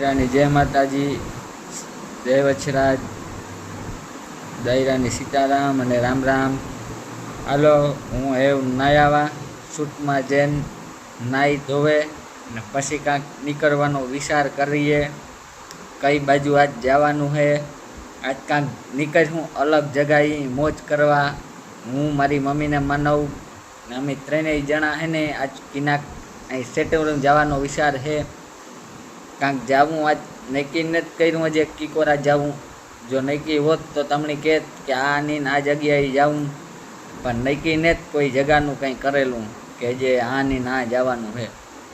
દૈરાની જય માતાજી, જય વચ્છરાજ દૈરાની સીતારામ અને રામ રામ. હાલો, હું એવ નાયાવા, સૂટમાં જૈન નાઈ ધોવે ને પછી કાંક નીકળવાનો વિચાર કરીએ. કઈ બાજુ આજ જવાનું છે આજ કાંક નીકળશું અલગ જગાએ મોજ કરવા. હું, મારી મમ્મીને માનવ ને અમે ત્રણેય જણા છે ને આજ કિનાક અહીં સેટવરૂમ જવાનો વિચાર છે કાંક જાવું આજ નક્કી નથી કર્યું હજી કિકોરા જાવું. જો નક્કી હોત તો તમને કહેત કે આની આ જગ્યાએ જાવું. પણ નક્કી ને કોઈ જગાનું કંઈ કરેલું કે જે આની ના જવાનું છે.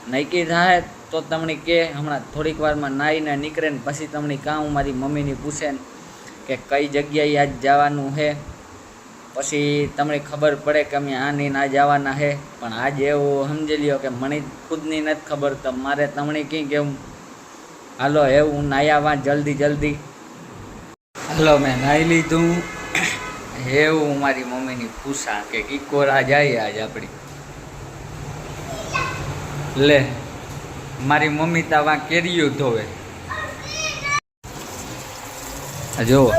નક્કી થાય તો તમને કે હમણાં થોડીક વારમાં નાહીને નીકળે ને પછી તમને કાં મારી મમ્મીની પૂછે ને કે કઈ જગ્યાએ આજ જવાનું છે. પછી તમને ખબર પડે કે અમે આની ના જવાના છે. પણ આજે એવું સમજી લ્યો કે મને ખુદની નથી ખબર, તો મારે તમને કંઈ કેવું હાલો એવું નાયાવા જલ્દી જલ્દી. હાલો, મેં નાહી લીધું. એવું મારી મમ્મીની પૂછા કે કિકોરા જાય આજ આપણી. લે, મારી મમ્મી તાવા કેરીઓ ધોવે. જુઓ.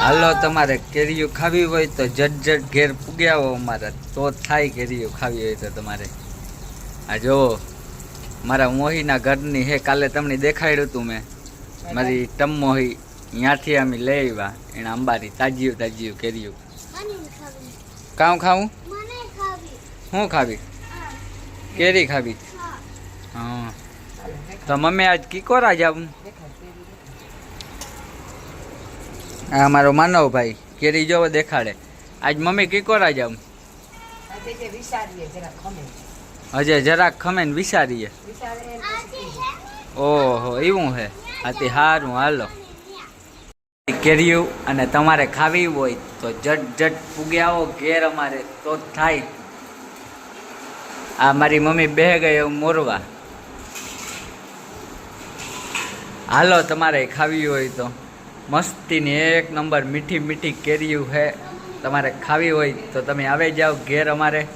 હાલો, તમારે કેરીયું ખાવી હોય તો જટ જટ ઘેર પૂગ્યા હો અમારા. તો થાય કેરીઓ ખાવી હોય તો તમારે. આ જુઓ. મારા મોહીના ઘરની હે કાલે તમને દેખાડ્યું હતું મેં. મારી ટમ મોહી ત્યાંથી અમે લઈ આવ્યા. એને અંબારી તાજીયું તાજીયું કેરીયું. કાઉ ખાવું. શું ખાવી? કેરી ખાવી? હા. તો મમ્મી આજ કિકોરા જાવું આ મારો માનવભાઈ કેરી જોવો દેખાડે. આજ મમ્મી કિકોરા જાવું હજે જરાક ખમે ને વિચારીએ. ઓહો, એવું હે? આથી સારું હાલો. કેરીયું અને તમારે ખાવી હોય તો જટ જટ પૂગે આવો, ઘેર અમારે તો થાય. આ મારી મમ્મી બે ગઈ એવું મોરવા. હાલો, તમારે ખાવી હોય તો. મસ્તીની એક નંબર મીઠી મીઠી કેરીયું છે તમારે ખાવી હોય તો તમે આવી જાઓ ઘેર અમારે.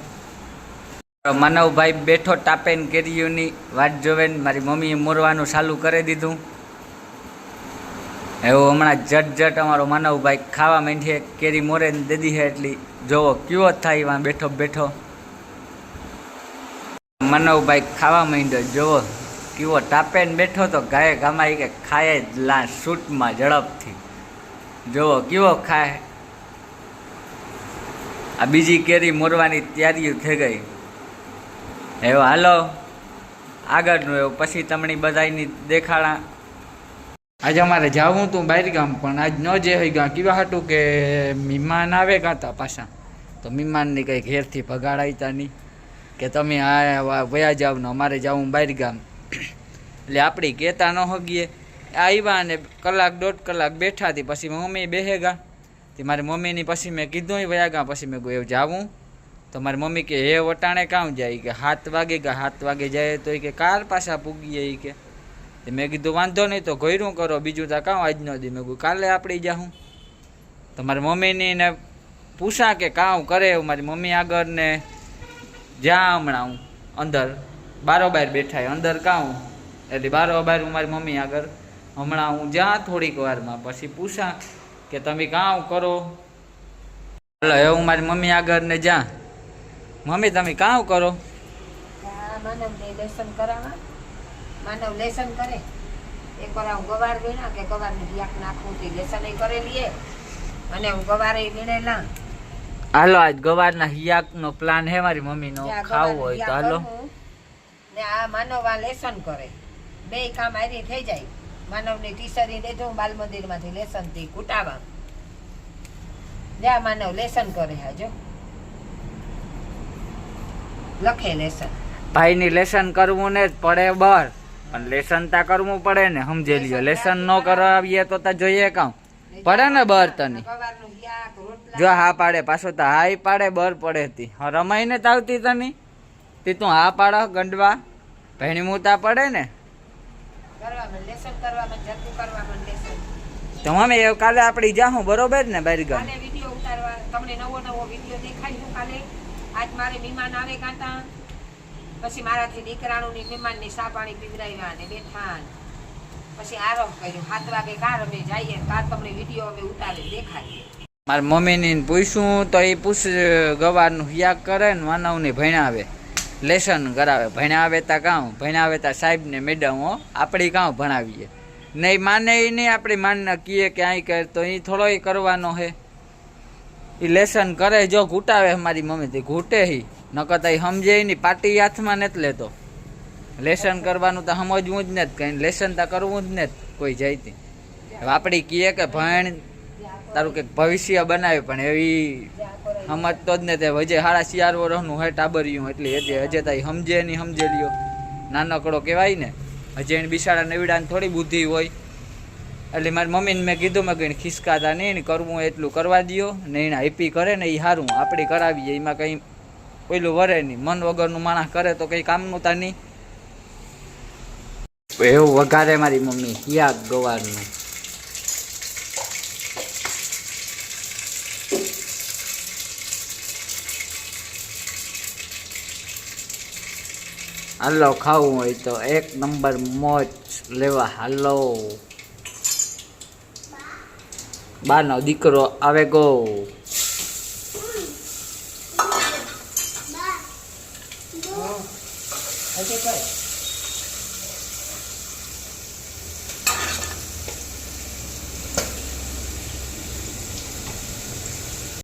માનવભાઈ બેઠો ટાપેન કેરીઓની વાટ જોવે મારી મમ્મીએ મોરવાનું ચાલુ કરી દીધું. એવું હમણાં જટ જટ અમારો માનવભાઈ ખાવા માંડીએ કેરી મોરે દીધી છે એટલી. જોવો કયો થાય એમાં બેઠો બેઠો. માનવભાઈ ખાવા માંડ્યો, જોવો કેવો ટાપેન બેઠો તો ગાય ગામાઈ કે ખાય જ લા શૂટમાં ઝડપથી. જોવો કેવો ખાય. આ બીજી કેરી મોરવાની તૈયારીઓ થઈ ગઈ. એવો હાલો. આગળનું એવું, પછી તમને બધાની દેખાડા. આજે અમારે જવું તું બહાર ગામ પણ આજ ન જે હોય ગયા કેવા હતું કે મહેમાન આવે ગાતા પાછા. તો મહેમાનની કંઈ ઘેરથી ભગાડાયતા નહીં. કે તમે આ વયા જાવ ને અમારે જવું બહાર ગામ એટલે આપણી કહેતા ન હગીએ. આવ્યા અને કલાક દોઢ કલાક બેઠા હતી પછી મમ્મી બેહેગા. તે મારી મમ્મીની પછી મેં કીધું વયા ગા, પછી મેં એવું જાવું? તો મારી મમ્મી કે, હે વટાણે કામ જાય? કે સાત વાગે કે સાત વાગે જાય. તો એ કે, કાર પાછા પૂગીએ. એ કે મેં કીધું, વાંધો નહીં, તો ઘોયરું કરો. બીજું તો કાં આજનો દી. મેં કીધું, કાલે આપણી જાઉં તો મારી મમ્મીની ને પૂછા કે, કાં કરે? મારી મમ્મી આગળ ને જ્યાં હમણાં હું, અંદર. બારોબાર બેઠા અંદર કાં એટલે બારોબાર હું મારી મમ્મી આગળ, હમણાં હું જ્યાં થોડીક વારમાં. પછી પૂછા કે, તમે કાં કરો? એટલે હું મારી મમ્મી આગળ ને જ્યાં મમ્મી તમે કામ કરો? માનવ લેસન કરાવવા. માનવ લેસન કરે. એક વાર હું ગવાર વીણા કે ગવારને હિયાક નાખવું તે લેસન કરેલી અને હું ગવારે વીણેલા હાલો આજ ગવારના હિયાકનો પ્લાન હે મારી મમ્મીનો. નો ખાવું હોય તો હાલો. ને આ માનવ આ લેસન કરે. બે કામ આરી થઈ જાય. માનવની ટીચરી લીધું બાલ મંદિરમાંથી લેસનથી કુટાવા. આ માનવ લેસન કરે હાજો. લખે લેસન ભાઈની લેસન કરવું ને જ પડે બર પણ લેસન તા કરવું પડે ને સમજે લ્યો. લેસન ન કરાવીએ તો તા જોઈએ કામ. પડે ને બર તને. જો હા પાડે પાછો તો હાઈ પાડે બર પડે તી. હા રમાઈને તાવતી તને? તી તું હા પાડો ગંડવા. ભેણી મૂતા પડે ને. તો અમે કાલે આપણી જાહું બરોબર ને બાર ગામ? વીડિયો ઉતારવા તમને નવો નવો વીડિયો દેખાડીશું કાલે. આજ મારે મહેમાન આવે કાંતા. પછી મારાથી દીકરાનું ની મહેમાનની સા પાણી પીવડાવ્યા ને બેઠા. પછી આરોપ કર્યો. સાત વાગે કાર અમે જઈએ કાર તમને વીડિયો અમે ઉતારી દેખાડીએ. મારા મમ્મીને પૂછ્યું, તો એ પૂછ, ગવારનું યાગ કરે ને માનવને ભણાવે લેસન કરાવે. ભણાવે તા કાં ભણાવે તા સાહેબને મેડમો આપણી કાં ભણાવીએ. નહીં માને એ નહીં, આપણી માનના કહીએ કે અહીં કર, તો એ થોડો એ કરવાનો હે. એ લેસન કરે, જો ઘૂંટાવે મારી મમ્મી તે ઘૂંટે હી. નકર તો સમજે નહીં, પાટી હાથમાં નથી લેતો. લેસન કરવાનું તો સમજવું જ નથી, કંઈ લેસન તો કરવું જ નથી કોઈ જઈતી આપણી કહીએ કે ભણ, તારું કંઈક ભવિષ્ય બનાવે, પણ એવી સમજતો જ ને તે હજે સાડા શિયાર વર્ષનું હે ટાબર્યું એટલે હજે હજે તાઈ સમજે નહીં, સમજે લ્યો. નાનકડો કહેવાય ને, હજે એને બિસાડા નવીડાને થોડી બુદ્ધિ હોય. એટલે મારી મમ્મીને મેં કીધું મેં કંઈ ખિસકાતા નહીં કરવું એટલું કરવા દ્યો. ને એને હેપી કરે ને એ સારું આપણે કરાવીએ, એમાં કંઈ પેલું વરે નહીં. મન વગરનું માણસ કરે તો કંઈ કામનું તા નહીં. એવું વઘારે મારી મમ્મી, યાદ ગવારનું. હાલો, ખાવું હોય તો એક નંબર મોજ લેવા. હાલો. બાનો દીકરો આવે ગો Okay, કઈ